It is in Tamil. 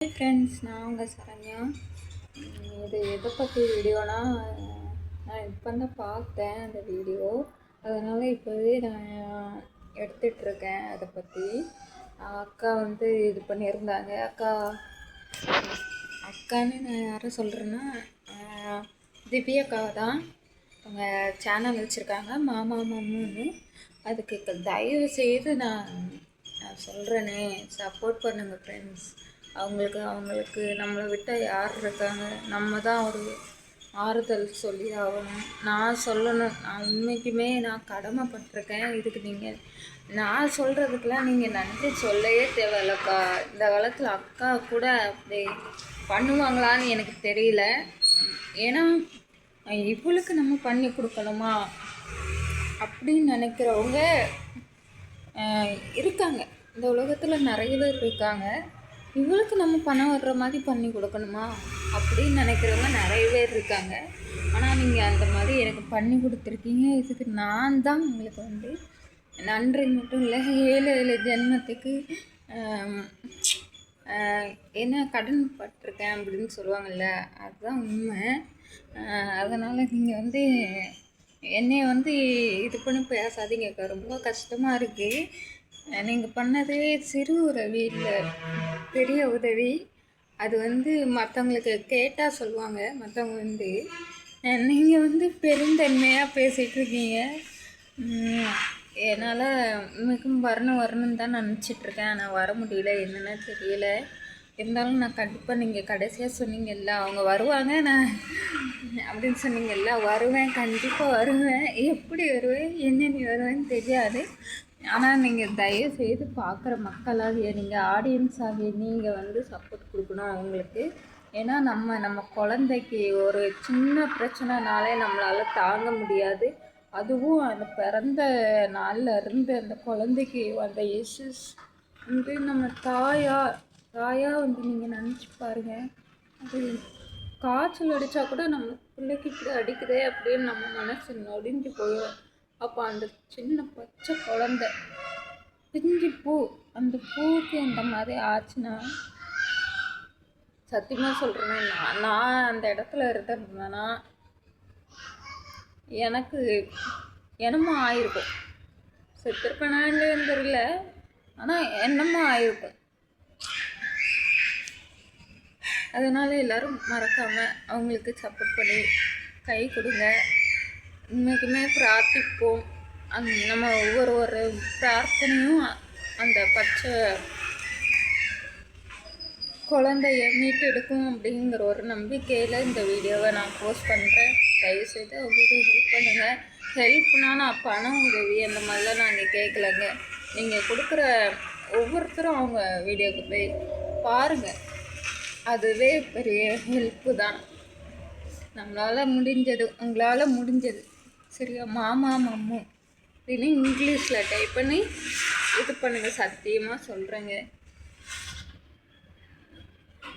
ஹாய் ஃப்ரெண்ட்ஸ் நான் உங்கள் சரண்யா. இது எதை பற்றி வீடியோனா நான் இப்போ தான் பார்த்தேன் அந்த வீடியோ. அதனால் இப்போவே நான் எடுத்துட்ருக்கேன் அதை பற்றி அக்கா வந்து இது பண்ணியிருந்தாங்க. அக்கா அக்கான்னு நான் யாரை சொல்கிறேன்னா திவ்யா அக்கா தான் அவங்க சேனல் வச்சுருக்காங்க மாமா மாமுன்னு. அதுக்கு இப்போ தயவு செய்து நான் நான் சொல்கிறேனே சப்போர்ட் பண்ணுங்கள் ஃப்ரெண்ட்ஸ் அவங்களுக்கு அவங்களுக்கு நம்மளை விட்டால் யார் இருக்காங்க? நம்ம தான் ஒரு ஆறுதல் சொல்லி ஆகணும். நான் சொல்லணும். நான் உண்மைக்குமே நான் கடமைப்பட்டிருக்கேன். இதுக்கு நீங்கள் நான் சொல்கிறதுக்கெலாம் நீங்கள் நன்றி சொல்லவே தேவையில்லக்கா இந்த காலத்தில் அக்கா கூட அப்படி பண்ணுவாங்களான்னு எனக்கு தெரியல. ஏன்னா இவளுக்கு நம்ம பண்ணி கொடுக்கணுமா? அப்படின்னு நினைக்கிறவங்க இருக்காங்க. இந்த உலகத்தில் நிறைய பேர் இருக்காங்க. இவளுக்கு நம்ம பணம் வர்ற மாதிரி பண்ணி கொடுக்கணுமா? அப்படின்னு நினைக்கிறவங்க நிறைய பேர் இருக்காங்க. ஆனால் நீங்கள் அந்த மாதிரி எனக்கு பண்ணி கொடுத்துருக்கீங்க. இதுக்கு நான் தான் உங்களுக்கு வந்து நன்றி மட்டும் இல்லை ஏழு ஏழு ஜென்மத்துக்கு என்ன கடன் பட்டிருக்கேன் அப்படின்னு சொல்லுவாங்கல்ல அதுதான் உண்மை. அதனால் நீங்கள் வந்து என்னை வந்து இது பண்ணி பேசாதீங்கக்கா ரொம்ப கஷ்டமாக இருக்குது நீங்கள் பண்ணதே சிறு உதவி இல்லை பெரிய உதவி. அது வந்து மற்றவங்களுக்கு கேட்டால் சொல்லுவாங்க மற்றவங்க வந்து நீங்கள் வந்து பெருந்தன்மையாக பேசிகிட்ருக்கீங்க என்னால் மிகவும் வரணும் வரணும்னு தான் நினச்சிட்ருக்கேன் ஆனால் வர முடியல. என்னென்னு தெரியல. இருந்தாலும் நான் கண்டிப்பாக நீங்கள் கடைசியாக சொன்னீங்கல்ல அவங்க வருவாங்க. நான் அப்படின்னு சொன்னீங்கல்ல வருவேன். கண்டிப்பாக வருவேன். எப்படி வருவேன்? என்னென்னு வருவேன்னு தெரியாது. ஆனால் நீங்கள் தயவு செய்து பார்க்குற மக்களாகிய நீங்கள் ஆடியன்ஸாகவே நீங்கள் வந்து சப்போர்ட் கொடுக்கணும் அவங்களுக்கு. ஏன்னா நம்ம நம்ம குழந்தைக்கு ஒரு சின்ன பிரச்சனைனாலே நம்மளால் தாங்க முடியாது. அதுவும் அந்த பிறந்த நாளில் இருந்து அந்த குழந்தைக்கு அந்த இஷ்யூஸ் வந்து நம்ம தாயா தாயாக வந்து நீங்கள் நினச்சி பாருங்கள் அது காய்ச்சல் அடித்தா கூட நம்ம பிள்ளைக்கு இப்படி அடிக்குதே அப்படின்னு நம்ம மனசு நொடிஞ்சு போயிடும் அப்போ அந்த சின்ன பச்சை குழந்த பிஞ்சு பூ அந்த பூவுக்கு இந்த மாதிரி ஆச்சுன்னா சத்தியமாக சொல்கிறேன் நான் நான் அந்த இடத்துல இருந்திருந்தேன்னா எனக்கு என்னமோ ஆயிருக்கும். செத்துருப்பேனான்னு தெரியல ஆனால் என்னமோ ஆயிருக்கும். அதனால் எல்லாரும் மறக்காமல் அவங்களுக்கு சப்போர்ட் பண்ணி கை கொடுங்க. இன்றைக்குமே பிரார்த்திப்போம். அந் நம்ம ஒவ்வொரு ஒரு பிரார்த்தனையும் அந்த பச்சை குழந்தைய மீட்டெடுக்கும் அப்படிங்கிற ஒரு நம்பிக்கையில் இந்த வீடியோவை நான் போஸ்ட் பண்ணுறேன் தயவுசெய்து அவங்களுக்கு ஹெல்ப் பண்ணுங்கள் ஹெல்ப்னா நான் பணம் உதவி அந்த மாதிரிலாம் நாங்கள் கேட்கலங்க நீங்கள் கொடுக்குற ஒவ்வொருத்தரும் அவங்க வீடியோவுக்கு போய் பாருங்கள் அதுவே பெரிய ஹெல்ப்பு தான். நம்மளால் முடிஞ்சது உங்களால் முடிஞ்சது. சரியா? மாமா மம்மு அப்படின்னு இங்கிலீஷில் டைப் பண்ணி இது பண்ணுங்கள் சத்தியமாக சொல்கிறேங்க